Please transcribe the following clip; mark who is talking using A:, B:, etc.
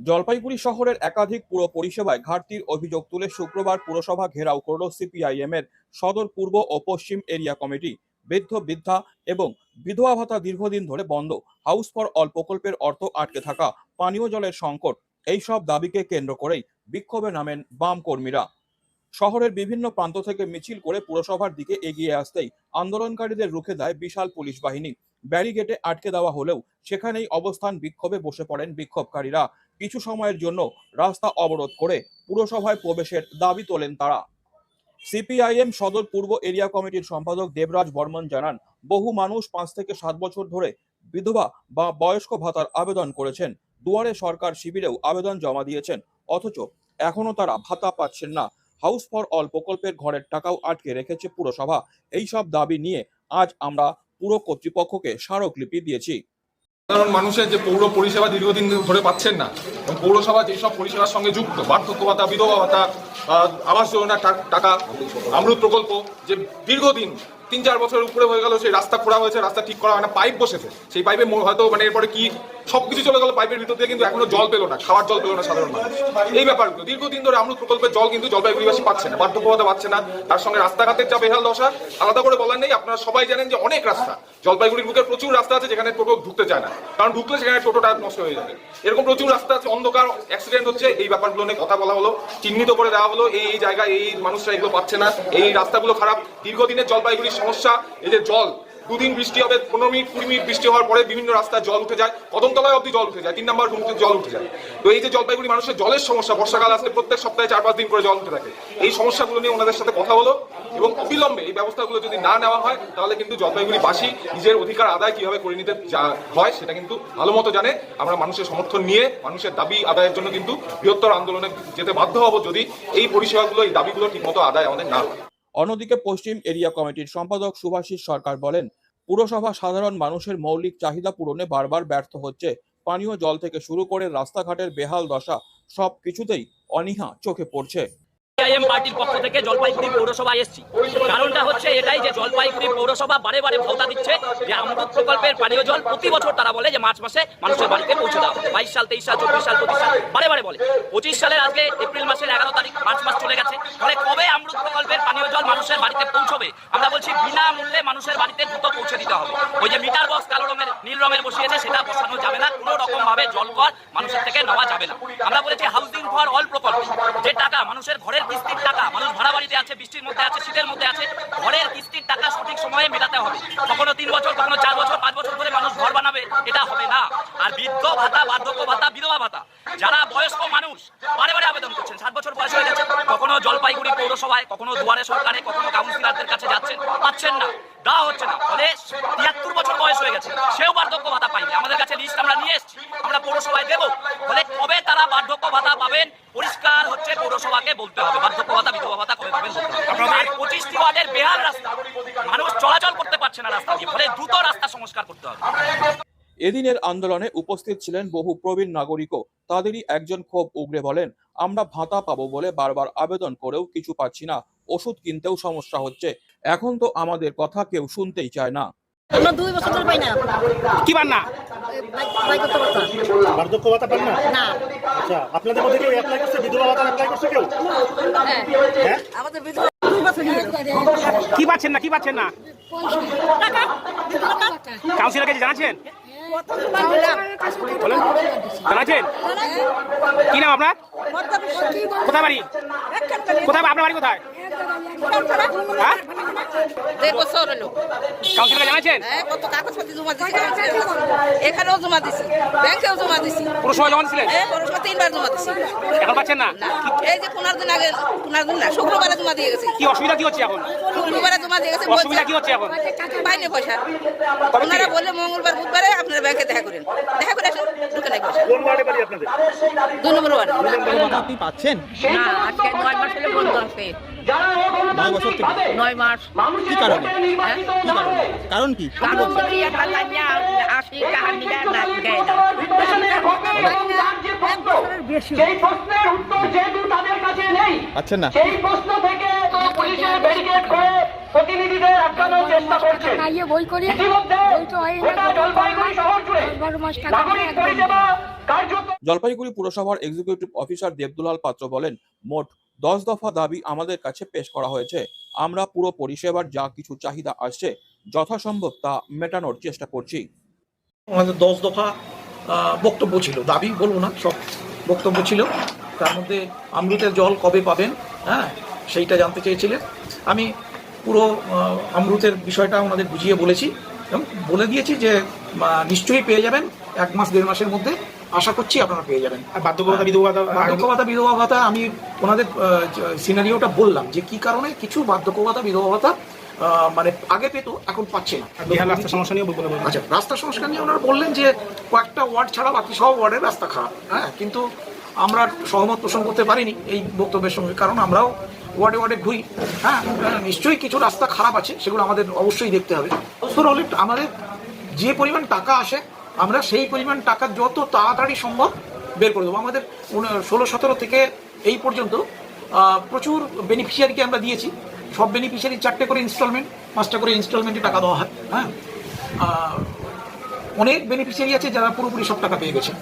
A: জলপাইগুড়ি শহরের একাধিক পুর পরিষেবায় ঘাটতির অভিযোগ তুলে শুক্রবার পুরসভা ঘেরাও করল সিপিআইএম এর সদর, পূর্ব ও পশ্চিম এরিয়া কমিটি। বৃদ্ধ, বৃদ্ধা এবং বিধবা ভাতা দীর্ঘদিন ধরে বন্ধ। হাউস ফর অল প্রকল্পের অর্থ আটকে থাকা, পানীয় জলের সংকট, এই সব দাবিকে কেন্দ্র করেই বিক্ষোভে নামেন বাম কর্মীরা। শহরের বিভিন্ন প্রান্ত থেকে মিছিল করে পুরসভার দিকে এগিয়ে আসতেই আন্দোলনকারীদের রুখে দেয় বিশাল পুলিশ বাহিনী। ব্যারিগেটে আটকে দেওয়া হলেও সেখানেই অবস্থান বিক্ষোভে বসে পড়েন বিক্ষোভকারীরা। কিছু সময়ের জন্য রাস্তা অবরোধ করে পুরসভায় প্রবেশের দাবি তোলেন তারা। সিপিআইএম সদর পূর্ব এরিয়া কমিটির সম্পাদক দেবরাজ বর্মন জানান, বহু মানুষ পাঁচ থেকে সাত বছর ধরে বিধবা বা বয়স্ক ভাতার আবেদন করেছেন। দুয়ারে সরকার শিবিরেও আবেদন জমা দিয়েছেন, অথচ এখনও তারা ভাতা পাচ্ছেন না। হাউস ফর অল প্রকল্পের ঘরের টাকাও আটকে রেখেছে পুরসভা। এই সব দাবি নিয়ে আজ আমরা পুরো কর্তৃপক্ষকে স্মারকলিপি দিয়েছি।
B: সাধারণ মানুষের যে পৌর পরিষেবা দীর্ঘদিন ধরে পাচ্ছেন না পৌরসভা যেসব পরিষেবার সঙ্গে যুক্ত, বার্ধক্য ভাতা, বিধবা ভাতা আবাস যোজনার টা- টাকা অমৃত প্রকল্প, যে দীর্ঘদিন তিন চার বছরের উপরে হয়ে গেল, সেই রাস্তা খোঁড়া হয়েছে, রাস্তা ঠিক করা হয় না, পাইপ বসেছে, সেই পাইপে হয়তো মানে এরপরে কি সবকিছু চলে গেল, পাইপের ভিতর দিয়ে কিন্তু এখনও জল পেল না, খাওয়ার জল পেল না সাধারণ মানুষ। এই ব্যাপারগুলো, দীর্ঘদিন ধরে অমৃত প্রকল্পের জল কিন্তু জলপাইগুড়িবাসী পাচ্ছে না, বার্ধক্য ভাতা পাচ্ছে না, তার সঙ্গে রাস্তাঘাটের যা বেহাল দশা, আলাদা করে বলার নেই, আপনারা সবাই জানেন যে অনেক রাস্তা, জলপাইগুড়ির বুকের প্রচুর রাস্তা আছে যেখানে টোটো ঢুকতে চায় না, কারণ ঢুকলে সেখানে টোটোটা নষ্ট হয়ে যাবে, এরকম প্রচুর রাস্তা আছে অন্ধকার অ্যাক্সিডেন্ট হচ্ছে, এই ব্যাপারগুলো নিয়ে কথা বলা হলো, চিহ্নিত করে দেওয়া হলো, এই জায়গায় এই মানুষরা এগুলো পাচ্ছে না, এই রাস্তাগুলো খারাপ। দীর্ঘদিনের জলপাইগুড়ির সমস্যা এই যে জল। দুদিন বৃষ্টি হবে, পনেরো মিনিট, কুড়ি মিনিট বৃষ্টি হওয়ার পরে বিভিন্ন রাস্তায় জল উঠে যায়, কদমতলায় অব্দি জল উঠে যায়, তিন নম্বর রুমতে জল উঠে যায়। তো এই যে জলপাইগুড়ি মানুষের জলের সমস্যা, বর্ষাকাল আসলে প্রত্যেক সপ্তাহে চার পাঁচ দিন করে জল উঠে থাকে। এই সমস্যাগুলো নিয়ে ওনাদের সাথে কথা হলো এবং অবিলম্বে এই ব্যবস্থাগুলো যদি না নেওয়া হয়, তাহলে কিন্তু জলপাইগুড়ি বাসী নিজের অধিকার আদায় কীভাবে করে নিতে হয়, সেটা কিন্তু ভালো মতো জানে। আমরা মানুষের সমর্থন নিয়ে, মানুষের দাবি আদায়ের জন্য কিন্তু বৃহত্তর আন্দোলনে যেতে বাধ্য হব যদি এই পরিষেবাগুলো, এই দাবিগুলো ঠিকমতো আদায় আমাদের না হয়।
A: অন্যদিকে পশ্চিম এরিয়া কমিটির সম্পাদক সুভাষিস সরকার বলেন পুরসভা সাধারণ মানুষের মৌলিক চাহিদা পূরণে বারবার ব্যর্থ হচ্ছে। পানীয় জল থেকে শুরু করে রাস্তাঘাটের বেহাল দশা সব কিছুতেই অনীহা চোখে পড়ছে।
C: কবে অমৃত প্রকল্পের পানীয় জল মানুষের বাড়িতে পৌঁছবে? আমরা বলছি বিনামূল্যে মানুষের বাড়িতে দ্রুত পৌঁছে দিতে হবে। ওই যে মিটার বক্স কালো রঙের, নীল রঙের বসিয়েছে, সেটা বসানো যাবে না। কোনো রকম ভাবে জল কর মানুষের থেকে নেওয়া যাবে না। আমরা বলেছি হাউসিং ফর অল প্রকল্প। যে টাকা, মানুষের ঘরের কিস্তির টাকা, মানুষ ভাড়া বাড়িতে আছে, বৃষ্টির মধ্যে আছে, শীতের মধ্যে আছে, ঘরের কিস্তির টাকা সঠিক সময়ে মেটাতে হবে। কখনো তিন বছর, কখনো চার বছর, পাঁচ বছর ধরে মানুষ ঘর বানাবে, এটা হবে না। আর বৃদ্ধ ভাতা, বার্ধক্য ভাতা, বিধবা ভাতা, যারা বয়স্ক মানুষ, বারে বারে আবেদন করছেন ষাট বছর বয়স হয়ে গেছে, কখনো জলপাইগুড়ি পৌরসভায়, কখনো দুয়ারে সরকারে, কখনো কাউন্সিলরদের কাছে যাচ্ছেন, পাচ্ছেন না দেওয়া হচ্ছে না। ফলে তিয়াত্তর বছর বয়স হয়ে গেছে, সেও বার্ধক্য ভাতা পাইনি আমাদের কাছে লিস্ট আমরা নিয়ে এসেছি, আমরা পৌরসভায় দেবো। ফলে কবে তারা বার্ধক্য ভাতা পাবেন। পরিষ্কার হচ্ছে পৌরসভাকে বলতে হবে। বার্ধক্য ভাতা বিধবা ভাতা কবে পাবেন আর পঁচিশটি ওয়ার্ডের বেহাল রাস্তা। মানুষ চলাচল করতে পারছে না রাস্তা দিয়ে ফলে দ্রুত রাস্তা সংস্কার করতে হবে।
A: এদিনের আন্দোলনে উপস্থিত ছিলেন বহু প্রবীণ নাগরিকও। তাদেরই একজন ক্ষোভ উগরে বলেন আমরা ভাতা পাবো বলে বারবার আবেদন করেও কিছু পাচ্ছি না। ওষুধ কিনতেও সমস্যা হচ্ছে। এখন তো আমাদের কথা কেউ শুনতেই চায় না।
D: আমরা দুই বছর ধরে পাই না।
E: কি পান না? বার্ধক্য ভাতা পান না?
D: না।
E: আচ্ছা আপনাদের মধ্যে কেউ অ্যাপ্লাই করছে? বিধবা ভাতা অ্যাপ্লাই করছে কেউ?
D: হ্যাঁ।
E: হ্যাঁ?
D: আমাদের বিধবা।
E: কি পাচ্ছেন না কি পাচ্ছেন না। কাউন্সিলর কাছে জানাচ্ছেন?
D: বললাম,
E: কি নাম আপনার? কোথায় বাড়ি? কোথায় আপনার বাড়ি কোথায়? জানাচ্ছেন
D: হ্যাঁ? এখানেও জমা দিছি ব্যাংকেও জমা দিছি
E: পুরসভা জমা ছিলেন
D: তিনবার জমা দিছি
E: এখন পাচ্ছেন না?
D: না এই যে পনেরো দিন আগে পনেরো দিন না শুক্রবারে জমা দিয়ে গেছি।
E: কি অসুবিধা কি হচ্ছে এখন? অসুবিধা কি হচ্ছে এখন?
D: ওনারা
E: থেকে?
D: বললে মঙ্গলবার বুধবারে আপনারা ব্যাংকে দেখা করেন। দেখা করে আসুন ঢুকে নাই পয়সা
E: কোন ওয়ার্ডে বাড়ি আপনাদের?
D: দুই নম্বর ওয়ার্ড।
F: আপনি পাচ্ছেন?
D: না আজকে নয় মাস হলে বন্ধ আছে।
F: নয় বছর থেকে
D: নয় মাস।
F: কি কারণে? কি কারণ?
D: বলি আসি নিলে না দেয় না
G: সেই প্রশ্নের উত্তর যেহেতু তাদের কাছে নেই
F: পাচ্ছেন না।
G: সেই প্রশ্ন থেকে পুলিশের ব্যারিকেড করে প্রতিনিধিদের আটকানোর চেষ্টা করছে। জলপাইগুড়ি শহর জুড়ে
H: বারো মাস টাকা
G: নাগরিক পরিষেবা কার্যত
A: জলপাইগুড়ি পুরসভার এক্সিকিউটিভ অফিসার দেবদুলাল পাত্র বলেন মোট দশ দফা দাবি আমাদের কাছে পেশ করা হয়েছে। আমরা পুরো পরিষেবার যা কিছু চাহিদা আসছে যথাসম্ভব তা মেটানোর চেষ্টা করছি।
H: আমাদের দশ দফা বক্তব্য ছিল। দাবি বলব না সব বক্তব্য ছিল। তার মধ্যে অমৃতের জল কবে পাবেন হ্যাঁ সেইটা জানতে চেয়েছিলেন। আমি পুরো আহ, অমৃতের বিষয়টা ওনাদের বুঝিয়ে বলেছি এবং বলে দিয়েছি যে নিশ্চয়ই পেয়ে যাবেন এক মাস দেড় মাসের মধ্যে। আশা করছি আপনারা পেয়ে যাবেন।
E: বাধ্যকতা বিধবা ভাতা
H: বিধবা ভাতা আমি ওনাদের সিনারিওটা বললাম যে কি কারণে কিছু বার্ধক্য ভাতা বিধবা ভাতা মানে আগে পেতো এখন পাচ্ছে না।
E: রাস্তা সমস্যা নিয়ে
H: আচ্ছা রাস্তা সংস্কার নিয়ে ওনারা বললেন যে কয়েকটা ওয়ার্ড ছাড়া বাকি সব ওয়ার্ডের রাস্তা খারাপ হ্যাঁ? কিন্তু আমরা সহমত পোষণ করতে পারিনি এই বক্তব্যের সঙ্গে কারণ আমরাও ওয়ার্ডে ওয়ার্ডে ঘুরি। হ্যাঁ নিশ্চয়ই কিছু রাস্তা খারাপ আছে, সেগুলো আমাদের অবশ্যই দেখতে হবে। ওভারঅল আমাদের যে পরিমাণ টাকা আসে, আমরা সেই পরিমাণ টাকা যত তাড়াতাড়ি সম্ভব বের করে দেবো। আমাদের ষোলো, সতেরো থেকে এই পর্যন্ত প্রচুর বেনিফিশিয়ারিকে আমরা দিয়েছি। সব বেনিফিশিয়ারি চারটে করে ইনস্টলমেন্ট পাঁচটা করে ইনস্টলমেন্টে টাকা দেওয়া হয়। হ্যাঁ অনেক বেনিফিশিয়ারি আছে যারা পুরোপুরি সব টাকা পেয়ে গেছে।